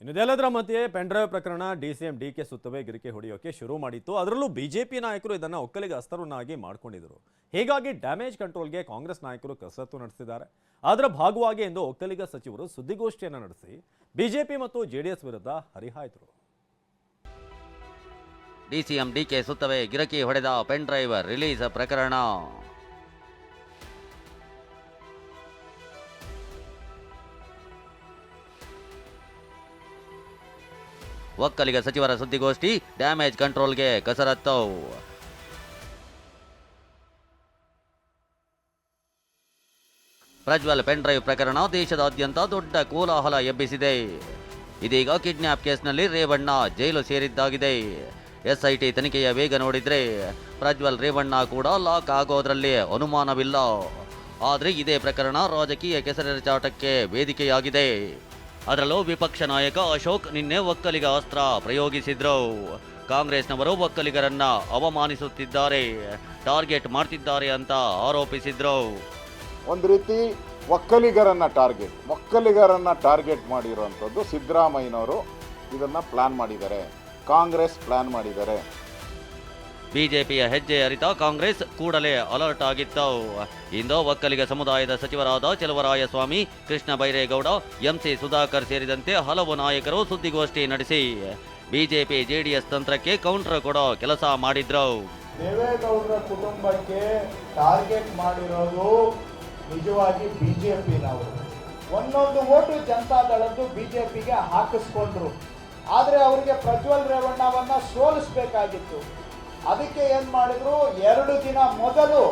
ಇನ್ನು ಇದೆಲ್ಲದರ ಮಧ್ಯೆ ಪೆಂಡ್ರೈವ್ ಪ್ರಕರಣ ಡಿಸಿಎಂ ಡಿಕೆ ಸುತ್ತವೇ ಗಿರಿಕೆ ಹೊಡೆಯೋಕೆ ಶುರು ಮಾಡಿತ್ತು. ಅದರಲ್ಲೂ ಬಿಜೆಪಿ ನಾಯಕರು ಇದನ್ನು ಒಕ್ಕಲಿಗೆ ಅಸ್ತರನ್ನಾಗಿ ಮಾಡಿಕೊಂಡಿದ್ರು ಹೀಗಾಗಿ ಡ್ಯಾಮೇಜ್ ಕಂಟ್ರೋಲ್ಗೆ ಕಾಂಗ್ರೆಸ್ ನಾಯಕರು ಕಸರತ್ತು ನಡೆಸಿದ್ದಾರೆ. ಅದರ ಭಾಗವಾಗಿ ಇಂದು ಒಕ್ಕಲಿಗ ಸಚಿವರು ಸುದ್ದಿಗೋಷ್ಠಿಯನ್ನು ನಡೆಸಿ ಬಿಜೆಪಿ ಮತ್ತು ಜೆಡಿಎಸ್ ವಿರುದ್ಧ ಹರಿಹಾಯ್ದರು ಡಿಸಿಎಂ ಡಿಕೆ ಸುತ್ತವೇ ಗಿರಕಿ ಹೊಡೆದ ಪೆನ್ ಡ್ರೈವರ್ ರಿಲೀಸ್ ಪ್ರಕರಣ. ಒಕ್ಕಲಿಗ ಸಚಿವರ ಸುದ್ದಿಗೋಷ್ಠಿ ಡ್ಯಾಮೇಜ್ ಕಂಟ್ರೋಲ್ಗೆ ಕಸರತ್ತು ಪ್ರಜ್ವಲ್ ಪೆನ್ಡ್ರೈವ್ ಪ್ರಕರಣ ದೇಶದಾದ್ಯಂತ ದೊಡ್ಡ ಕೋಲಾಹಲ ಎಬ್ಬಿಸಿದೆ. ಇದೀಗ ಕಿಡ್ನ್ಯಾಪ್ ಕೇಸ್ನಲ್ಲಿ ರೇವಣ್ಣ ಜೈಲು ಸೇರಿದ್ದಾಗಿದೆ. ಎಸ್ಐಟಿ ತನಿಖೆಯ ವೇಗ ನೋಡಿದ್ರೆ ಪ್ರಜ್ವಲ್ ರೇವಣ್ಣ ಕೂಡ ಲಾಕ್ ಆಗೋದ್ರಲ್ಲಿ ಅನುಮಾನವಿಲ್ಲ. ಆದರೆ ಇದೇ ಪ್ರಕರಣ ರಾಜಕೀಯ ಕೆಸರೆರಚಾಟಕ್ಕೆ ವೇದಿಕೆಯಾಗಿದೆ. ಅದರಲ್ಲೂ ವಿಪಕ್ಷ ನಾಯಕ ಅಶೋಕ್ ನಿನ್ನೆ ಒಕ್ಕಲಿಗ ಅಸ್ತ್ರ ಪ್ರಯೋಗಿಸಿದ್ರು. ಕಾಂಗ್ರೆಸ್ನವರು ಒಕ್ಕಲಿಗರನ್ನ ಅವಮಾನಿಸುತ್ತಿದ್ದಾರೆ, ಟಾರ್ಗೆಟ್ ಮಾಡ್ತಿದ್ದಾರೆ ಅಂತ ಆರೋಪಿಸಿದ್ರು. ಒಂದು ರೀತಿ ಒಕ್ಕಲಿಗರನ್ನ ಟಾರ್ಗೆಟ್ ಒಕ್ಕಲಿಗರನ್ನ ಟಾರ್ಗೆಟ್ ಮಾಡಿರುವಂಥದ್ದು ಸಿದ್ದರಾಮಯ್ಯನವರು ಇದನ್ನ ಪ್ಲಾನ್ ಮಾಡಿದ್ದಾರೆ. ಕಾಂಗ್ರೆಸ್ ಪ್ಲಾನ್ ಮಾಡಿದ್ದಾರೆ. ಬಿಜೆಪಿಯ ಹೆಜ್ಜೆ ಅರಿತ ಕಾಂಗ್ರೆಸ್ ಕೂಡಲೇ ಅಲರ್ಟ್ ಆಗಿತ್ತು ಇಂದು ಒಕ್ಕಲಿಗ ಸಮುದಾಯದ ಸಚಿವರಾದ ಚೆಲುವರಾಯಸ್ವಾಮಿ, ಕೃಷ್ಣ ಬೈರೇಗೌಡ ಎಂಸಿ ಸುಧಾಕರ್ ಸೇರಿದಂತೆ ಹಲವು ನಾಯಕರು ಸುದ್ದಿಗೋಷ್ಠಿ ನಡೆಸಿ. ಬಿಜೆಪಿ ಜೆಡಿಎಸ್ ತಂತ್ರಕ್ಕೆ ಕೌಂಟರ್ ಕೊಡೋ ಕೆಲಸ ಮಾಡಿದ್ರು ದೇವೇಗೌಡರ ಕುಟುಂಬಕ್ಕೆ ಟಾರ್ಗೆಟ್ ಮಾಡಿರೋದು ನಿಜವಾಗಿ ಬಿಜೆಪಿನವರು. ಒಂದೊಂದು ಓಟು ಜನತಾದಳದ್ದು ಬಿಜೆಪಿಗೆ ಹಾಕಿಸ್ಕೊಂಡ್ರು. ಆದರೆ ಅವರಿಗೆ ಪ್ರಜ್ವಲ್ ರೇವಣ್ಣವನ್ನ ಸೋಲಿಸಬೇಕಾಗಿತ್ತು. ಅದಕ್ಕೆ ಏನು ಮಾಡಿದ್ರು? ಎರಡು ದಿನ ಮೊದಲು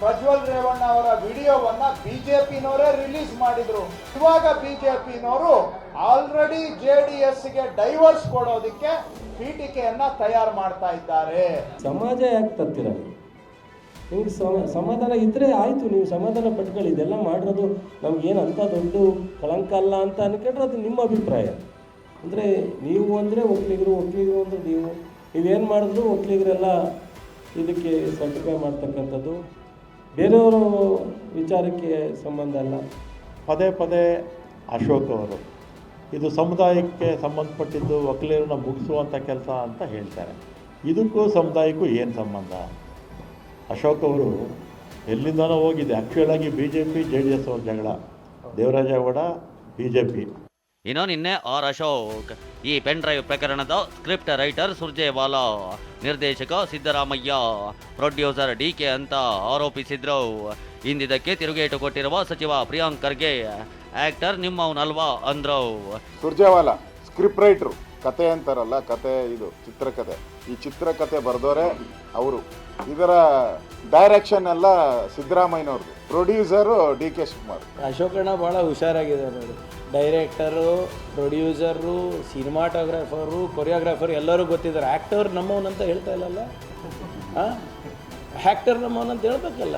ಪ್ರಜ್ವಲ್ ರೇವಣ್ಣ ಅವರ ವಿಡಿಯೋವನ್ನ ಬಿಜೆಪಿನವರೇ ರಿಲೀಸ್ ಮಾಡಿದ್ರು. ಇವಾಗ ಬಿಜೆಪಿನವರು ಆಲ್ರೆಡಿ ಜೆ ಡಿ ಎಸ್ಗೆ ಡೈವರ್ಸ್ ಕೊಡೋದಕ್ಕೆ ಪೀಠಿಕೆಯನ್ನ ತಯಾರು ಮಾಡ್ತಾ ಇದ್ದಾರೆ. ಸಮಾಜ ಯಾಕೆ ತರ್ತೀರ ನೀವು ನಿಮ್ಗೆ ಸಮ ಸಮಾಧಾನ ಇದ್ರೆ ಆಯಿತು, ನೀವು ಸಮಾಧಾನ ಪಟ್ಕೊಳ್ಳಿ. ಇದೆಲ್ಲ ಮಾಡಿರೋದು ನಮ್ಗೇನು ಅಂತ ದೊಡ್ಡ ಕಳಂಕ ಅಲ್ಲ ಅಂತ ಅನ್ಕೊಂಡ್ರೆ ಅದು ನಿಮ್ಮ ಅಭಿಪ್ರಾಯ. ಅಂದರೆ ನೀವು ಅಂದರೆ ಒಕ್ಕಲಿಗರು ಒಕ್ಕಲಿಗರು ಅಂದರೆ ನೀವು. ನೀವೇನು ಮಾಡಿದ್ರು ಒಕ್ಕಲಿಗರೆಲ್ಲ ಇದಕ್ಕೆ ಸರ್ಟಿಫೈ ಮಾಡ್ತಕ್ಕಂಥದ್ದು. ಬೇರೆಯವರು ವಿಚಾರಕ್ಕೆ ಸಂಬಂಧ ಅಲ್ಲ. ಪದೇ ಪದೇ ಅಶೋಕ್ ಅವರು ಇದು ಸಮುದಾಯಕ್ಕೆ ಸಂಬಂಧಪಟ್ಟಿದ್ದು ಒಕ್ಕಲಿಗರನ್ನ ಮುಗಿಸುವಂಥ ಕೆಲಸ ಅಂತ ಹೇಳ್ತಾರೆ. ಇದಕ್ಕೂ ಸಮುದಾಯಕ್ಕೂ ಏನು ಸಂಬಂಧ? ಅಶೋಕ್ ಅವರು ಎಲ್ಲಿಂದನೋ ಹೋಗಿದೆ. ಆ್ಯಕ್ಚುಯಲ್ ಆಗಿ B J P J D S ಅವ್ರ ಜಗಳ. ದೇವರಾಜೇಗೌಡ ಬಿ ಜೆ ಪಿ ಇನ್ನು ನಿನ್ನೆ ಆರ್ ಅಶೋಕ್. ಈ ಪೆನ್ ಡ್ರೈವ್ ಪ್ರಕರಣದ ಸ್ಕ್ರಿಪ್ಟ್ ರೈಟರ್ ಸುರ್ಜೇವಾಲಾ ನಿರ್ದೇಶಕ ಸಿದ್ದರಾಮಯ್ಯ ಪ್ರೊಡ್ಯೂಸರ್ ಡಿ ಕೆ ಅಂತ ಆರೋಪಿಸಿದ್ರು. ಇಂದಿದಕ್ಕೆ ತಿರುಗೇಟು ಕೊಟ್ಟಿರುವ ಸಚಿವ ಪ್ರಿಯಾಂಕ್ ಖರ್ಗೆ ಆಕ್ಟರ್ ನಿಮ್ಮವನಲ್ವಾ? ಅಂದ್ರು. ಸುರ್ಜೇವಾಲಾ ಸ್ಕ್ರಿಪ್ಟ್ ರೈಟರ್ ಕತೆ ಅಂತಾರಲ್ಲ ಕತೆ ಇದು ಚಿತ್ರಕತೆ. ಈ ಚಿತ್ರಕತೆ ಬರೆದವರೇ ಅವರು. ಇದರ ಡೈರೆಕ್ಷನ್ ಎಲ್ಲ ಸಿದ್ದರಾಮಯ್ಯನವ್ರದ್ದು ಪ್ರೊಡ್ಯೂಸರು ಡಿ ಕೆ ಶಿವಕುಮಾರ್ ಅಶೋಕಣ್ಣ ಭಾಳ ಹುಷಾರಾಗಿದ್ದಾರೆ ನೋಡಿ. ಡೈರೆಕ್ಟರು ಪ್ರೊಡ್ಯೂಸರು ಸಿನಿಮಾಟೋಗ್ರಾಫರು ಕೊರಿಯೋಗ್ರಾಫರ್ ಎಲ್ಲರೂ ಗೊತ್ತಿದ್ದಾರೆ. ಆ್ಯಕ್ಟರ್ ನಮ್ಮವನಂತ ಹೇಳ್ತಾ ಇಲ್ಲಲ್ಲ? ಹಾಂ ಆ್ಯಕ್ಟರ್ ನಮ್ಮವನಂತ ಹೇಳ್ಬೇಕಲ್ಲ?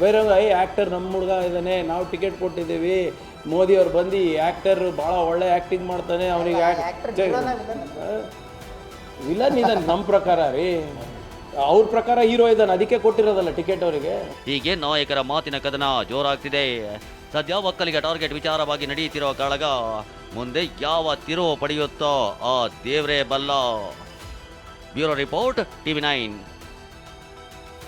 ಬೇರೆ ಐ ಆ್ಯಕ್ಟರ್ ನಮ್ಮ ಹುಡುಗ ಇದ್ದಾನೆ ನಾವು ಟಿಕೆಟ್ ಕೊಟ್ಟಿದ್ದೀವಿ ಮೋದಿ ಅವ್ರು ಬಂದು ಆ್ಯಕ್ಟರ್ ಭಾಳ ಒಳ್ಳೆ ಆ್ಯಕ್ಟಿಂಗ್ ಮಾಡ್ತಾನೆ ಅವನಿಗೆ ವಿಲನ್ ಇದ್ದಾನೆ ನಮ್ಮ ಪ್ರಕಾರ ರೀ. ಅವ್ರ ಪ್ರಕಾರ ಹೀರೋ ಇದ್ದಾನೆ ಅದಕ್ಕೆ ಕೊಟ್ಟಿರೋದಲ್ಲ ಟಿಕೆಟ್ ಅವರಿಗೆ. ಹೀಗೆ ನಾಯಕರ ಮಾತಿನ ಕದನ ಜೋರಾಗ್ತಿದೆ. ಸದ್ಯ ಒಕ್ಕಲಿಗ ಟಾರ್ಗೆಟ್ ವಿಚಾರವಾಗಿ ನಡೆಯುತ್ತಿರುವ ಕಾಳಗ ಮುಂದೆ ಯಾವ ತಿರುವು ಪಡೆಯುತ್ತೋ ಆ ದೇವರೇ ಬಲ್ಲ. Bureau report, TV nine.